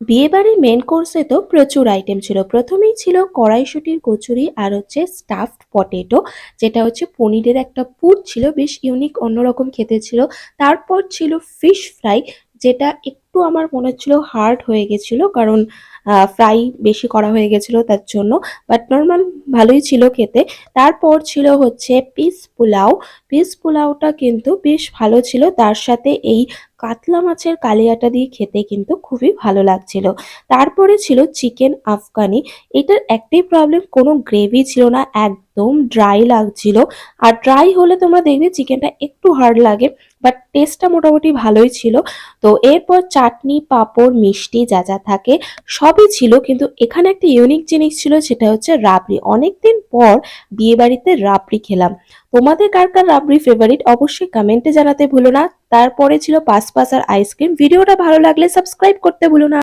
বিয়েবাড়ির মেন কোর্সে তো প্রচুর আইটেম ছিল। প্রথমেই ছিল কড়াইশুটির কচুরি আর হচ্ছে স্টাফড পটেটো যেটা হচ্ছে পনিরের একটা পুর ছিল, বেশ ইউনিক অন্যরকম খেতে ছিল। তারপর ছিল ফিশ ফ্রাই যেটা একটু আমার মনে হচ্ছিল হার্ড হয়ে গেছিল, কারণ ফ্রাই বেশি করা হয়ে গেছিল তার জন্য বাট নর্মাল ভালোই ছিল খেতে। তারপর ছিল হচ্ছে পিস পোলাও। পিস পোলাওটা কিন্তু বেশ ভালো ছিল, তার সাথে এই কাতলা মাছের কালিয়াটা দিয়ে খেতে কিন্তু খুবই ভালো লাগছিল। তারপরে ছিল চিকেন আফগানি। এটার একটাই প্রবলেম কোনো গ্রেভি ছিল না একদম ড্রাই লাগছিল। আর ড্রাই হলে তোমরা দেখবে চিকেনটা একটু হার্ড লাগে বাট টেস্টটা মোটামুটি ভালোই ছিল। তো এরপর চাটনি, পাঁপড়, মিষ্টি যা যা থাকে সবই ছিল, কিন্তু এখানে একটা ইউনিক জিনিস ছিল, সেটা হচ্ছে রাবড়ি। অনেকদিন পর বিয়ে বাড়িতে রাবড়ি খেলাম। তোমাদের কার কার রাবড়ি ফেভারিট অবশ্যই কমেন্টে জানাতে ভুলো না। তারপরে ছিল পাঁচ পাঁচ আর আইসক্রিম ভিডিওটা ভালো লাগলে সাবস্ক্রাইব করতে ভুলো না।